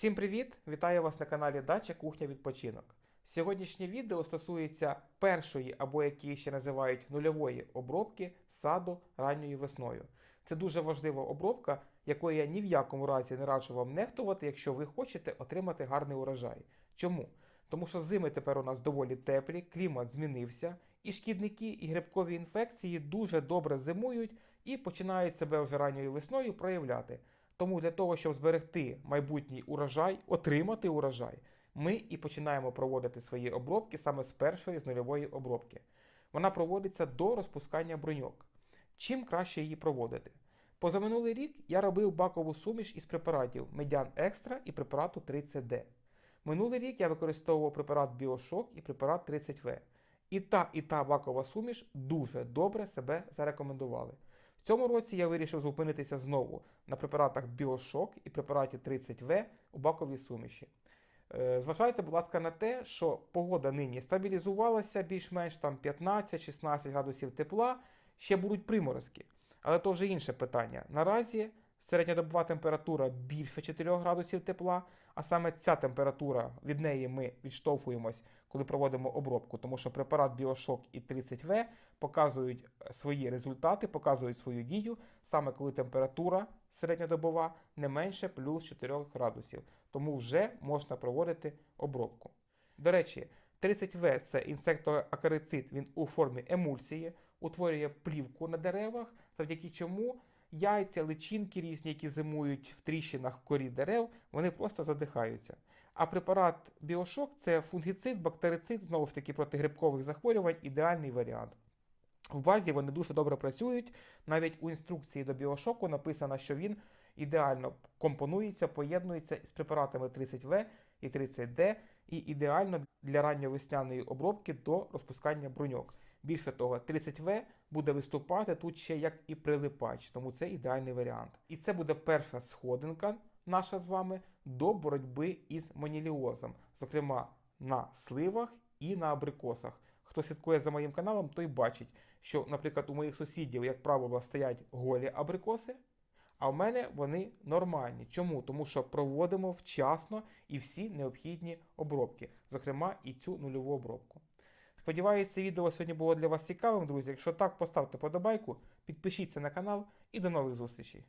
Всім привіт! Вітаю вас на каналі Дача Кухня Відпочинок. Сьогоднішнє відео стосується першої, або як її ще називають нульової обробки саду ранньою весною. Це дуже важлива обробка, якою я ні в якому разі не раджу вам нехтувати, якщо ви хочете отримати гарний урожай. Чому? Тому що зими тепер у нас доволі теплі, клімат змінився, і шкідники і грибкові інфекції дуже добре зимують і починають себе вже ранньою весною проявляти. Тому для того, щоб зберегти майбутній урожай, отримати урожай, ми і починаємо проводити свої обробки саме з першої з нульової обробки. Вона проводиться до розпускання бруньок. Чим краще її проводити? Позаминулий рік я робив бакову суміш із препаратів Медян Екстра і препарату 30D. Минулий рік я використовував препарат Біошок і препарат 30В. І та, і та бакова суміш дуже добре себе зарекомендували. В цьому році я вирішив зупинитися знову на препаратах Біошок і препараті 30В у баковій суміші. Е, Зважайте, будь ласка, на те, що погода нині стабілізувалася більш-менш там 15-16 градусів тепла, ще будуть приморозки. Але то вже інше питання. Наразі середньодобова температура більше 4 градусів тепла, а саме ця температура від неї ми відштовхуємось, коли проводимо обробку, тому що препарат Біошок і 30В показують свої результати, показують свою дію, саме коли температура середньодобова не менше плюс 4 градусів. Тому вже можна проводити обробку. До речі, 30В це інсектоакарицид, він у формі емульсії, утворює плівку на деревах, завдяки чому яйця, личинки різні, які зимують в тріщинах в корі дерев, вони просто задихаються. А препарат Біошок це фунгіцид, бактерицид, знову ж таки проти грибкових захворювань, ідеальний варіант. В базі вони дуже добре працюють. Навіть у інструкції до біошоку написано, що він ідеально компонується, поєднується з препаратами 30В і 30D, і ідеально для ранньовесняної обробки до розпускання бруньок. Більше того, 30В буде виступати тут ще як і прилипач, тому це ідеальний варіант. І це буде перша сходинка наша з вами до боротьби із моніліозом, зокрема на сливах і на абрикосах. Хто слідкує за моїм каналом, той бачить, що, наприклад, у моїх сусідів, як правило, стоять голі абрикоси, а в мене вони нормальні. Чому? Тому що проводимо вчасно і всі необхідні обробки, зокрема і цю нульову обробку. Сподіваюся, це відео сьогодні було для вас цікавим, друзі. Якщо так, поставте подобайку, підпишіться на канал і до нових зустрічей.